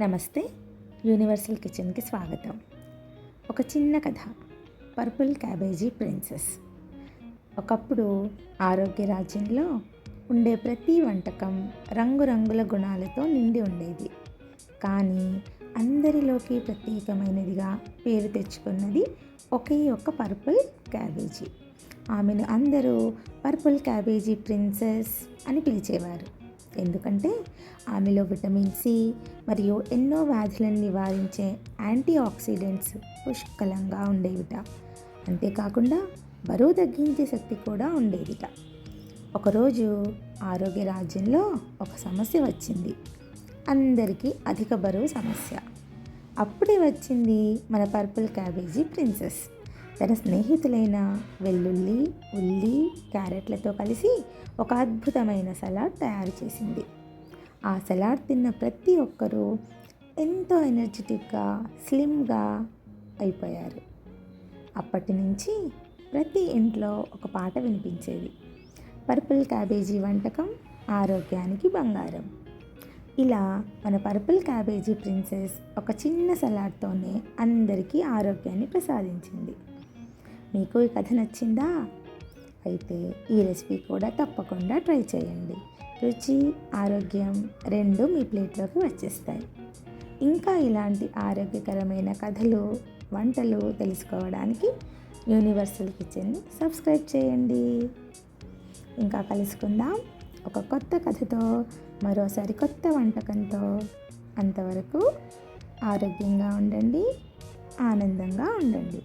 నమస్తే యూనివర్సల్ కిచెన్కి స్వాగతం. ఒక చిన్న కథ పర్పుల్ క్యాబేజీ ప్రిన్సెస్. ఒకప్పుడు ఆరోగ్య రాజ్యంలో ఉండే ప్రతి వంటకం రంగురంగుల గుణాలతో నిండి ఉండేది. కానీ అందరిలోకి ప్రత్యేకమైనదిగా పేరు తెచ్చుకున్నది ఒకే ఒక్క పర్పుల్ క్యాబేజీ. ఆమెను అందరూ పర్పుల్ క్యాబేజీ ప్రిన్సెస్ అని పిలిచేవారు. ఎందుకంటే ఆమెలో విటమిన్ సి మరియు ఎన్నో వ్యాధులను నివారించే యాంటీ ఆక్సిడెంట్స్ పుష్కలంగా ఉండేవిట. అంతేకాకుండా బరువు తగ్గించే శక్తి కూడా ఉండేదిట ఒకరోజు ఆరోగ్య రాజ్యంలో ఒక సమస్య వచ్చింది. అందరికీ అధిక బరువు సమస్య. అప్పుడే వచ్చింది మన పర్పుల్ క్యాబేజీ ప్రిన్సెస్. తన స్నేహితులైన వెల్లుల్లి ఉల్లి క్యారెట్లతో కలిసి ఒక అద్భుతమైన సలాడ్ తయారు చేసింది. ఆ సలాడ్ తిన్న ప్రతి ఒక్కరూ ఎంతో ఎనర్జెటిక్గా స్లిమ్గా అయిపోయారు. అప్పటి నుంచి ప్రతి ఇంట్లో ఒక పాట వినిపించేది. పర్పుల్ క్యాబేజీ వంటకం ఆరోగ్యానికి బంగారం. ఇలా మన పర్పుల్ క్యాబేజీ ప్రిన్సెస్ ఒక చిన్న సలాడ్తోనే అందరికీ ఆరోగ్యాన్ని ప్రసాదించింది. మీకు ఈ కథ నచ్చిందా? అయితే ఈ రెసిపీ కూడా తప్పకుండా ట్రై చేయండి. రుచి ఆరోగ్యం రెండు మీ ప్లేట్లోకి వచ్చేస్తాయి. ఇంకా ఇలాంటి ఆరోగ్యకరమైన కథలు వంటలు తెలుసుకోవడానికి యూనివర్సల్ కిచెన్ని సబ్స్క్రైబ్ చేయండి. ఇంకా కలుసుకుందాం ఒక కొత్త కథతో మరోసారి కొత్త వంటకంతో. అంతవరకు ఆరోగ్యంగా ఉండండి ఆనందంగా ఉండండి.